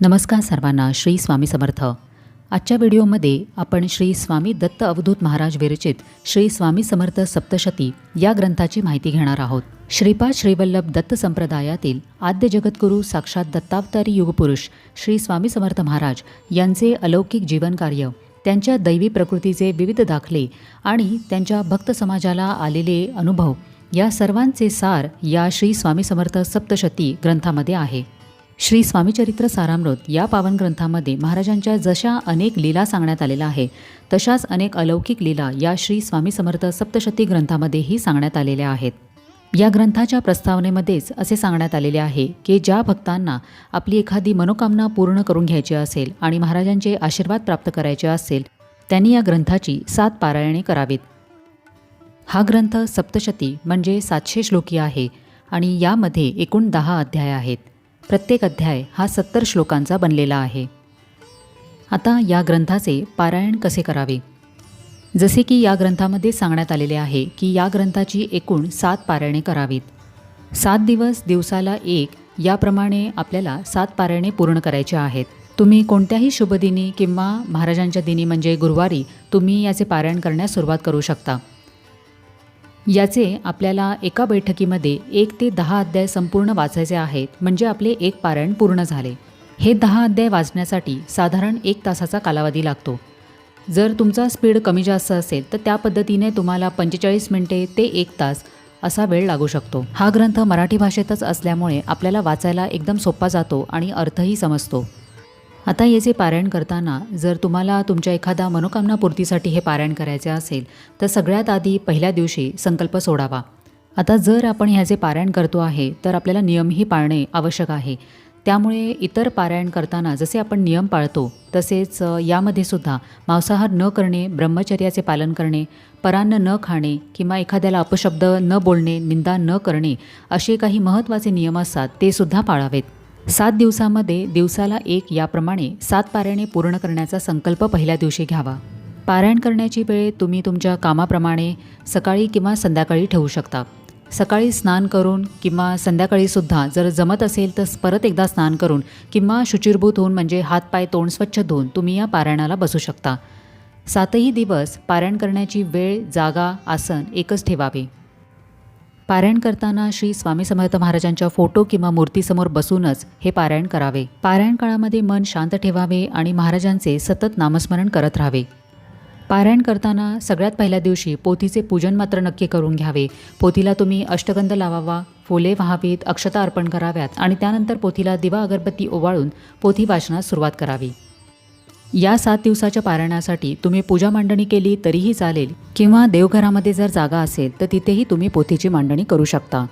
नमस्कार सर्वांना श्री स्वामी समर्थ. आजच्या व्हिडिओमध्ये आपण श्री स्वामी दत्त अवधूत महाराज विरचित श्री स्वामी समर्थ सप्तशती या ग्रंथाची माहिती घेणार आहोत. श्रीपाद श्रीवल्लभ दत्त संप्रदायातील आद्य जगद्गुरू साक्षात दत्तावतारी युगपुरुष श्री स्वामी समर्थ महाराज यांचे अलौकिक जीवनकार्य त्यांच्या दैवी प्रकृतीचे विविध दाखले आणि त्यांच्या भक्त समाजाला आलेले अनुभव या सर्वांचे सार या श्री स्वामी समर्थ सप्तशती ग्रंथामध्ये आहे. श्री स्वामीचरित्र सारामृत या पावन ग्रंथामध्ये महाराजांच्या जशा अनेक लीला सांगण्यात आलेल्या आहे तशाच अनेक अलौकिक लीला या श्री स्वामी समर्थ सप्तशती ग्रंथामध्येही सांगण्यात आलेल्या आहेत. या ग्रंथाच्या प्रस्तावनेमध्येच असे सांगण्यात आलेले आहे की ज्या भक्तांना आपली एखादी मनोकामना पूर्ण करून घ्यायची असेल आणि महाराजांचे आशीर्वाद प्राप्त करायचे असेल त्यांनी या ग्रंथाची सात पारायणे करावीत. हा ग्रंथ सप्तशती म्हणजे सातशे श्लोकी आहे आणि यामध्ये एकूण दहा अध्याय आहेत. प्रत्येक अध्याय हा सत्तर श्लोकांचा बनलेला आहे. आता या ग्रंथाचे पारायण कसे करावे? जसे की या ग्रंथामध्ये सांगण्यात आलेले आहे की या ग्रंथाची एकूण सात पारायणे करावीत. सात दिवस दिवसाला एक याप्रमाणे आपल्याला सात पारायणे पूर्ण करायचे आहेत. तुम्ही कोणत्याही शुभदिनी किंवा महाराजांच्या दिनी म्हणजे गुरुवारी तुम्ही याचे पारायण करण्यास सुरुवात करू शकता. याचे आपल्याला एका बैठकीमध्ये एक ते दहा अध्याय संपूर्ण वाचायचे आहेत म्हणजे आपले एक पारायण पूर्ण झाले. हे दहा अध्याय वाचण्यासाठी साधारण एक तासाचा कालावधी लागतो. जर तुमचा स्पीड कमी जास्त असेल तर त्या पद्धतीने तुम्हाला पंचेचाळीस मिनिटे ते एक तास असा वेळ लागू शकतो. हा ग्रंथ मराठी भाषेतच असल्यामुळे आपल्याला वाचायला एकदम सोपा जातो आणि अर्थही समजतो. आता याचे पारायण करताना जर तुम्हाला तुमच्या एखादा मनोकामना पूर्तीसाठी हे पारायण करायचे असेल तर सगळ्यात आधी पहिल्या दिवशी संकल्प सोडावा. आता जर आपण ह्याचे पारायण करतो आहे तर आपल्याला नियमही पाळणे आवश्यक आहे. त्यामुळे इतर पारायण करताना जसे आपण नियम पाळतो तसेच यामध्ये सुद्धा मांसाहार न करणे ब्रह्मचर्याचे पालन करणे परान्न न खाणे किंवा एखाद्याला अपशब्द न बोलणे निंदा न करणे असे काही महत्त्वाचे नियम असतात ते सुद्धा पाळावेत. सात दिवसामध्ये दिवसाला एक याप्रमाणे सात पारायणे पूर्ण करण्याचा संकल्प पहिल्या दिवशी घ्यावा. पारायण करण्याची वेळ तुम्ही तुमच्या कामाप्रमाणे सकाळी किंवा संध्याकाळी ठेवू शकता. सकाळी स्नान करून किंवा संध्याकाळीसुद्धा जर जमत असेल तर परत एकदा स्नान करून किंवा शुचिरभूत होऊन म्हणजे हातपाय तोंड स्वच्छ धुवून तुम्ही या पारायणाला बसू शकता. सातही दिवस पारायण करण्याची वेळ जागा आसन एकच ठेवावे. पारायण करताना श्री स्वामी समर्थ महाराजांच्या फोटो किंवा मूर्तीसमोर बसूनच हे पारायण करावे. पारायण काळामध्ये मन शांत ठेवावे आणि महाराजांचे सतत नामस्मरण करत राहावे. पारायण करताना सगळ्यात पहिल्या दिवशी पोथीचे पूजन मात्र नक्की करून घ्यावे. पोथीला तुम्ही अष्टगंध लावावा फुले व्हावीत अक्षता अर्पण कराव्यात आणि त्यानंतर पोथीला दिवा अगरबत्ती ओवाळून पोथी वाचनास सुरुवात करावी. या सात दिवसाच्या पारायणासाठी तुम्ही पूजा मांडणी केली तरीही चालेल. किंवा देवघरामध्ये जर जागा असेल तर तिथेही तुम्ही पोथीची मांडणी करू शकता.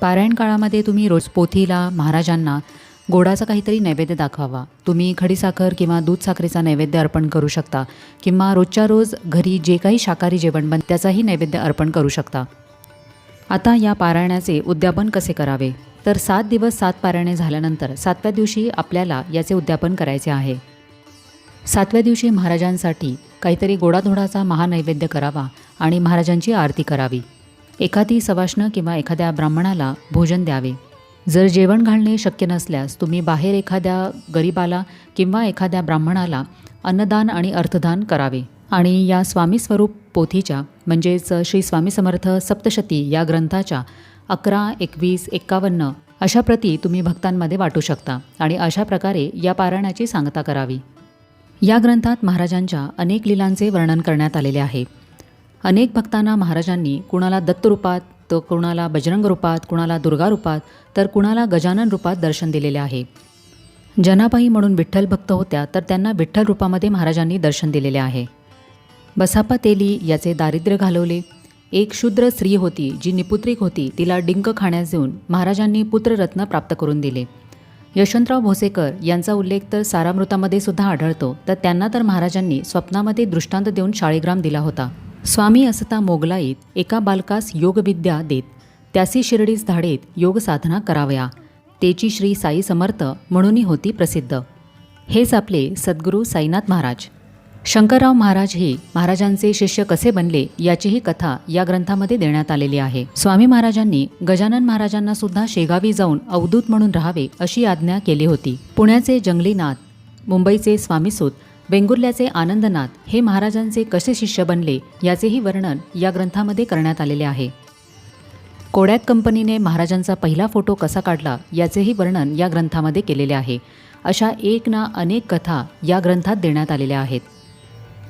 पारायण काळामध्ये तुम्ही रोज पोथीला महाराजांना गोडाचा काहीतरी नैवेद्य दाखवावा. तुम्ही खडीसाखर किंवा दूध साखरेचा नैवेद्य अर्पण करू शकता. किंवा रोजच्या रोज घरी जे काही शाकाहारी जेवण बन त्याचाही नैवेद्य अर्पण करू शकता. आता या पारायणाचे उद्यापन कसे करावे? तर सात दिवस सात पारायणे झाल्यानंतर सातव्या दिवशी आपल्याला याचे उद्यापन करायचे आहे. सातव्या दिवशी महाराजांसाठी काहीतरी गोडाधोडाचा महानैवेद्य करावा आणि महाराजांची आरती करावी. एखादी सवाष्ण किंवा एखाद्या ब्राह्मणाला भोजन द्यावे. जर जेवण घालणे शक्य नसल्यास तुम्ही बाहेर एखाद्या गरीबाला किंवा एखाद्या ब्राह्मणाला अन्नदान आणि अर्थदान करावे. आणि या स्वामी स्वरूप पोथीच्या म्हणजेच श्री स्वामी समर्थ सप्तशती या ग्रंथाच्या अकरा एकवीस एक्कावन्न अशा प्रती तुम्ही भक्तांमध्ये वाटू शकता आणि अशा प्रकारे या पारायणाची सांगता करावी. या ग्रंथात महाराजांच्या अनेक लीलांचे वर्णन करण्यात आलेले आहे. अनेक भक्तांना महाराजांनी कुणाला दत्तरूपात तर कुणाला बजरंग रूपात कुणाला दुर्गा रूपात तर कुणाला गजानन रूपात दर्शन दिलेले आहे. जनाबाई म्हणून विठ्ठल भक्त होत्या तर त्यांना विठ्ठल रूपामध्ये महाराजांनी दर्शन दिलेले आहे. बसापा तेली याचे दारिद्र्य घालवले. एक शूद्र स्त्री होती जी निपुत्रिक होती तिला डिंक खाण्यास देऊन महाराजांनी पुत्ररत्न प्राप्त करून दिले. यशवंतराव भोसेकर यांचा उल्लेख तर सारामृतामध्ये सुद्धा आढळतो तर त्यांना तर महाराजांनी स्वप्नामध्ये दृष्टांत देऊन शाळीग्राम दिला होता. स्वामी असता मोगलाईत एका बालकास योगविद्या देत त्यासी शिर्डीस धाडेत योग साधना करावया. तेची श्री साई समर्थ म्हणूनही होती प्रसिद्ध. हेच आपले सद्गुरू साईनाथ महाराज. शंकरराव महाराज हे महाराजांचे शिष्य कसे बनले याचीही कथा या ग्रंथामध्ये देण्यात आलेली आहे. स्वामी महाराजांनी गजानन महाराजांना सुद्धा शेगावी जाऊन अवधूत म्हणून राहावे अशी आज्ञा केली होती. पुण्याचे जंगलीनाथ मुंबईचे स्वामीसूत वेंगुर्ल्याचे आनंदनाथ हे महाराजांचे कसे शिष्य बनले याचेही वर्णन या ग्रंथामध्ये करण्यात आलेले आहे. कोडॅक कंपनीने महाराजांचा पहिला फोटो कसा काढला याचेही वर्णन या ग्रंथामध्ये केलेले आहे. अशा एक ना अनेक कथा या ग्रंथात देण्यात आलेल्या आहेत.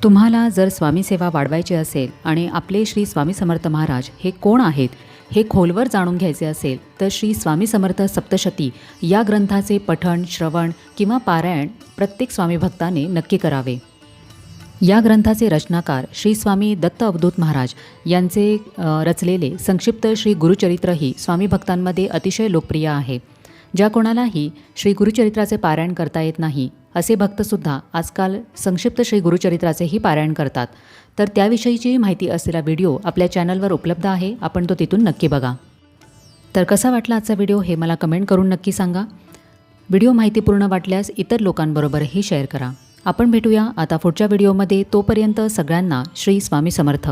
तुम्हाला जर स्वामी सेवा वाढवायची असेल आणि आपले श्री स्वामी समर्थ महाराज हे कोण आहेत हे खोलवर जाणून घ्यायचे असेल तर श्री स्वामी समर्थ सप्तशती या ग्रंथाचे पठण श्रवण किंवा पारायण प्रत्येक स्वामी भक्ताने नक्की करावे. या ग्रंथाचे रचनाकार श्री स्वामी दत्त अवधूत महाराज यांचे रचलेले संक्षिप्त श्री गुरुचरित्रही स्वामी भक्तांमध्ये अतिशय लोकप्रिय आहे. ज्या कोणालाही श्री गुरुचरित्राचे पारायण करता येत नाही असे भक्तसुद्धा आजकाल संक्षिप्त श्री गुरुचरित्राचेही पारायण करतात. तर त्याविषयीची माहिती असलेला व्हिडिओ आपल्या चॅनलवर उपलब्ध आहे. आपण तो तिथून नक्की बघा. तर कसा वाटला आजचा व्हिडिओ हे मला कमेंट करून नक्की सांगा. व्हिडिओ माहितीपूर्ण वाटल्यास इतर लोकांबरोबरही शेअर करा. आपण भेटूया आता पुढच्या व्हिडिओमध्ये. तोपर्यंत सगळ्यांना श्री स्वामी समर्थ.